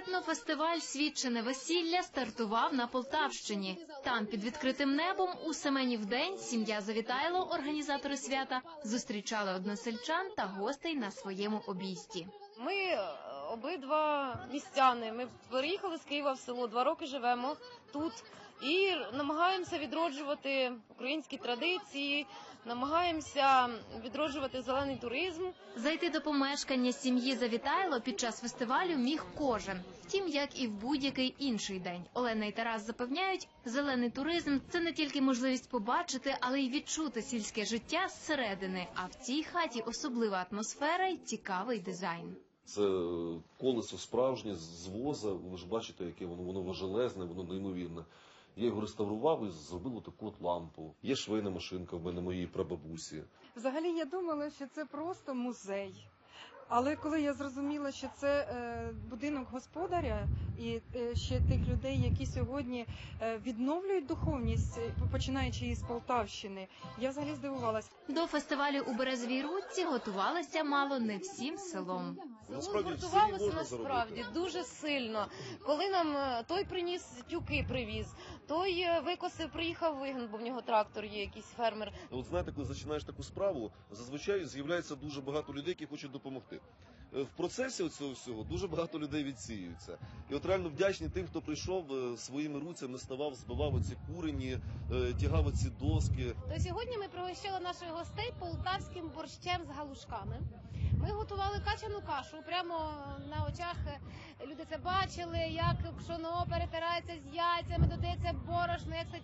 Етнофестиваль Свідчене весілля стартував на Полтавщині. Там під відкритим небом у Семенів день сім'я Завітайло, організатори свята, зустрічали односельчан та гостей на своєму обійсті. Ми е, обидва містяни. Ми переїхали з Києва в село, два роки живемо тут і намагаємося відроджувати українські традиції, намагаємося відроджувати зелений туризм. Зайти до помешкання сім'ї Завітайло під час фестивалю міг кожен. Втім, як і в будь-який інший день. Олена і Тарас запевняють, зелений туризм це не тільки можливість побачити, але й відчути сільське життя зсередини. А в цій хаті особлива атмосфера й цікавий дизайн. Це колесо справжнє з воза. Ви ж бачите, яке воно воно важелезне, воно неймовірне. Я його реставрував і зробив таку от лампу. Є швейна машинка в мене моїй прабабусі. Взагалі я думала, що це просто музей. Але коли я зрозуміла, що це е, будинок господаря і е, ще тих людей, які сьогодні е, відновлюють духовність, е, починаючи із Полтавщини, я взагалі здивувалась. До фестивалю у Березовій Рудці готувалися мало не всім селом. Насправді, в селі Гуртувалося можна насправді дуже сильно. Коли нам той приніс тюки, привіз, той викосив, приїхав вигін, бо в нього трактор є, якийсь фермер. От знаєте, коли починаєш таку справу, зазвичай з'являється дуже багато людей, які хочуть допомогти. В процесі цього всього дуже багато людей відсіюються. І от реально вдячні тим, хто прийшов е, своїми руцями, ставав, збивав оці курені, е, тягав оці доски. То сьогодні ми пригощали наших гостей полтавським борщем з галушками. Ми готували качану кашу прямо на очах. Люди це бачили, як пшоно перетирається з яйцями, додається борошно, як це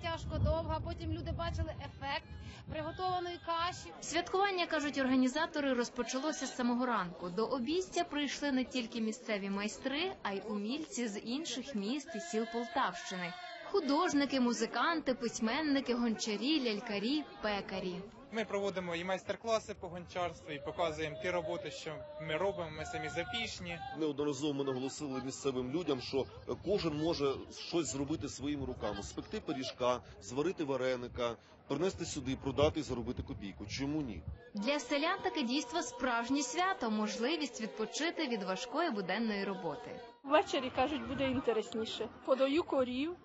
тяжко довго. а Потім люди бачили ефект приготованої каші. Святкування кажуть організатори розпочалося з самого ранку. До обійстя прийшли не тільки місцеві майстри, а й умільці з інших міст і сіл Полтавщини. Художники, музиканти, письменники, гончарі, лялькарі, пекарі. Ми проводимо і майстер-класи по гончарству, і показуємо ті роботи, що ми робимо. Ми самі запішні. Неодноразово ми наголосили місцевим людям, що кожен може щось зробити своїми руками: спекти пиріжка, зварити вареника, принести сюди, продати і заробити копійку. Чому ні? Для селян таке дійство справжнє свято, можливість відпочити від важкої буденної роботи. Ввечері кажуть, буде інтересніше. Подаю корів,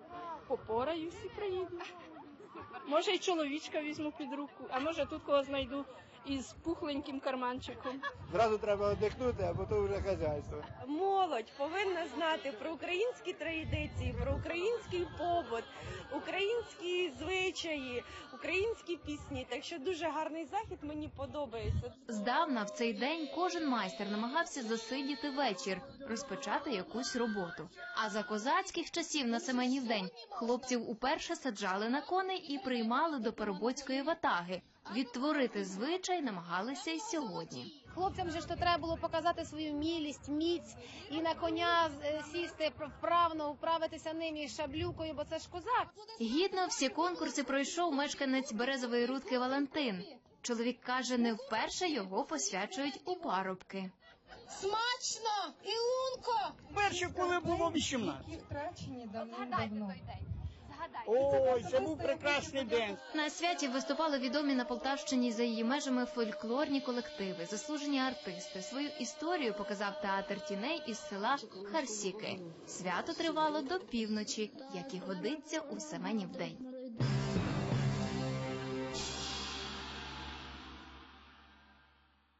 попораюсь і приїду. Може, й чоловічка візьму під руку, а може тут кого знайду із пухленьким карманчиком. Зразу треба одихнути, а потім вже хазяйство. Молодь повинна знати про українські традиції, про український побут, українські звичаї, українські пісні. Так що дуже гарний захід мені подобається. Здавна в цей день кожен майстер намагався засидіти вечір, розпочати якусь роботу. А за козацьких часів на Семенів день хлопців уперше саджали на коней і приймали до парубоцької ватаги. Відтворити звичай намагалися й сьогодні. Хлопцям же ж то треба було показати свою мілість, міць і на коня е, сісти вправно, вправитися ним і шаблюкою, бо це ж козак. Гідно всі конкурси пройшов мешканець березової рудки Валентин. Чоловік каже, не вперше його посвячують у парубки. Смачно! Ілунко! Перше, коли було 18. Втрачені. Згадайте. Ой, це був прекрасний день. На святі виступали відомі на Полтавщині і за її межами фольклорні колективи, заслужені артисти. Свою історію показав театр тіней із села Харсіки. Свято тривало до півночі, як і годиться у Семенів день.